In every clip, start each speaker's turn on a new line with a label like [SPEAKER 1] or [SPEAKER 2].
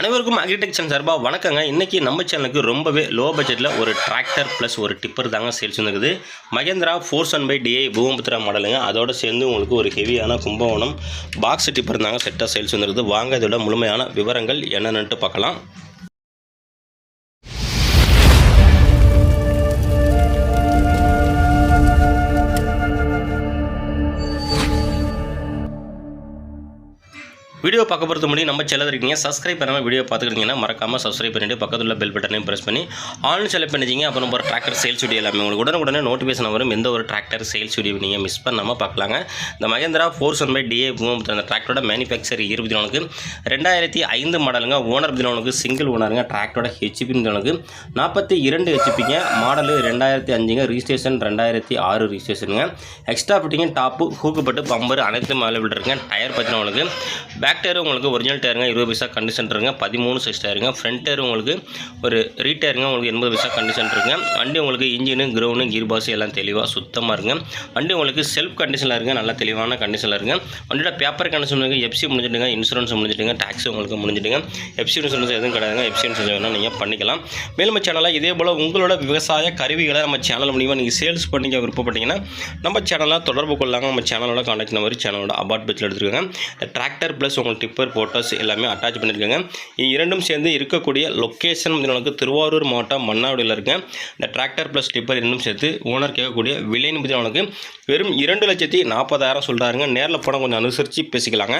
[SPEAKER 1] அனைவருக்கும் அக்ரிடெக்ஷன் சார்பாக வணக்கங்க. இன்றைக்கி நம்ம சேனலுக்கு ரொம்பவே லோ பட்ஜெட்டில் ஒரு டிராக்டர் ப்ளஸ் ஒரு டிப்பர் தாங்க சேல்ஸ் வந்துருக்குது. மகேந்திரா ஃபோர் சன் பை டிஐ பூமபுத்திரா மாடலுங்க அதோட சேர்ந்து உங்களுக்கு ஒரு ஹெவியான கும்பகோணம் பாக்ஸ் டிப்பர் தாங்க செட்டாக சேல்ஸ் வந்துருக்குது. வாங்க இதோட முழுமையான விவரங்கள் என்னென்னட்டு பார்க்கலாம். வீடியோ பார்க்க பொறுத்த முடியும் நம்ம சேனல் இருக்கீங்க சப்ஸ்கிரைப் பண்ணாமல் வீடியோ பார்த்துக்கிட்டீங்கன்னா மறக்காமல் சப்ஸ்கிரைப் பண்ணிட்டு பக்கத்தில் பெல் பட்டனையும் ப்ரெஸ் பண்ணி ஆன் செலக்ட் பண்ணிச்சிங்க அப்புறம் ஒரு டிராக்டர் சேல்ஸ் வீடியோ எல்லாமே உங்களுக்கு உடனுக்குடனே நோட்டிஃபிகேஷன் வரும். எந்த ஒரு டிராக்டர் சேல்ஸ் வீடியோ நீங்கள் மிஸ் பண்ணாமல் பார்க்கலாங்க. இந்த Mahindra four one five DA அந்த டிராக்டரோட மேனுஃபேக்சர் இருபத்தி நாலுக்கு ரெண்டாயிரத்தி ஐந்து மாடலுங்க ஓனர் தினவனுக்கு சிங்கிள் ஓனருங்க டிராக்டரோட ஹெச்பி பதினொன்றுக்கு நாற்பத்தி இரண்டு ஹெச்பிங்க மாடலு ரெண்டாயிரத்தி அஞ்சுங்க ரிஜிஸ்ட்ரேஷன் ரெண்டாயிரத்தி ஆறு ரிஜிஸ்ட்ரேஷனுங்க எக்ஸ்ட்ரா ஃபிட்டிங்க டாப்பு ஹூக்குப்பட்டு பம்பர் அனைத்தும் அவைலபிள் இருக்குங்க. டயர் பற்றினவனுக்கு பேக் டயர் உங்களுக்கு ஒரிஜினல் டயருங்க இருபது பைசா கண்டிஷன் இருங்க பதிமூணு சைஸ் டயருங்க. ஃப்ரண்ட் டயர் உங்களுக்கு ஒரு ரீடயருங்க உங்களுக்கு எண்பது பைசா கண்டிஷன் இருங்க வண்டி உங்களுக்கு இன்ஜினு கிரவுண்டு கீர் பாஸ் எல்லாம் தெளிவாக சுத்தமாக இருங்க வண்டி உங்களுக்கு செல்ஃப் கண்டிஷனில் இருங்க நல்ல தெளிவான கண்டிஷனில் இருங்க வண்டியோட பேப்பர் கண்டிஷன் இருக்குது எஃப்சி முடிஞ்சிட்டுங்க இன்சூரன்ஸ் முடிஞ்சிட்டுங்க டேக்ஸ் உங்களுக்கு முடிஞ்சிட்டுங்க. எஃப்சி இன்சூரன்ஸ் எதுவும் கிடையாதுங்க எஃப்சி இன்சூரன்ஸ் வேணால் நீங்கள் பண்ணிக்கலாம். மேலும் சேனலாக சேனலில் இதே போல் உங்களோட விவசாய கருவிகளை நம்ம சேனல் மூலியமாக நீங்கள் சேல்ஸ் பண்ணிக்க விருப்பப்பட்டீங்கன்னா நம்ம சேனலில் தொடர்பு கொள்ளாங்க நம்ம சேனலோட கான்டாக்ட் நம்பர் சேனலோட அபார்ட் எடுத்துருக்காங்க டிராக்டர் ப்ளஸ் உங்களுக்கு டிப்பர் ஃபோட்டோஸ் எல்லாமே அட்டாச் பண்ணியிருக்காங்க. இரண்டும் சேர்ந்து இருக்கக்கூடிய லொக்கேஷன் உங்களுக்கு திருவாரூர் மாவட்டம் மன்னாவடியில் இருக்கேன் இந்த டிராக்டர் ப்ளஸ் டிப்பர் இரண்டும் சேர்த்து ஓனர் கேட்கக்கூடிய விலைன்னு பற்றி உங்களுக்கு வெறும் இரண்டு லட்சத்தி நாற்பதாயிரம் சொல்கிறாருங்க நேரில் போனால் கொஞ்சம் அனுசரித்து பேசிக்கலாங்க.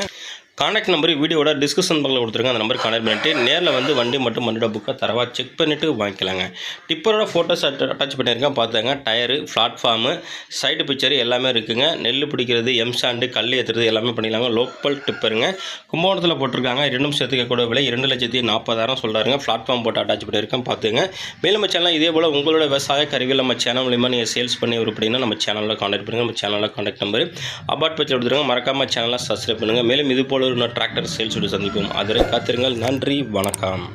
[SPEAKER 1] கான்டாக்ட் நம்பர் வீடியோட டிஸ்கிரிப்ஷன் பக்கத்தில் கொடுத்துருங்க அந்த நம்பர் கான்டாக்ட் பண்ணிட்டு நேரில் வந்து வண்டி மட்டும் வண்டியோட புக்கை தரவா செக் பண்ணிவிட்டு வாங்கிக்கலாங்க. டிப்பரோட ஃபோட்டோஸ் அட்டாச் பண்ணியிருக்கேன். பார்த்துங்க டயரு பிளாட்ஃபார்மு சைடு பிக்சர் எல்லாமே இருக்குங்க. நெல் பிடிக்கிறது எம் சாண்டு கல் ஏற்றுறது எல்லாமே பண்ணிக்கலாங்க. லோக்கல் டிப்பருங்க கும்பகோணத்தில் போட்டிருக்காங்க. இரண்டும் சேர்த்துக்க கூட விலை இரண்டு லட்சத்தி நாற்பதாயிரம் சொல்கிறாருங்க பிளாட்ஃபார்ம் போட்டு அட்டாச் பண்ணியிருக்கேன். பார்த்துங்க மேலும் நம்ம சேனல் இதே போல் உங்களோட விவசாய கருவியில் நம்ம சேனல் மூலியமாக நீங்கள் சேல்ஸ் பண்ணி விருப்பீங்கன்னா நம்ம சேனலில் கான்டாக்ட் பண்ணுங்கள் நம்ம சேனலில் கான்டாக்ட் நம்பர் அபார்ட் பேச்சு எடுத்துருங்க மறக்காமல் சேனலாக சப்ஸ்கிரைப் பண்ணுங்கள் மேலும் இது போல ஒரு டிராக்டர் சேல்ஸ் சந்திப்போம். அதுவரை காத்திருங்கள். நன்றி. வணக்கம்.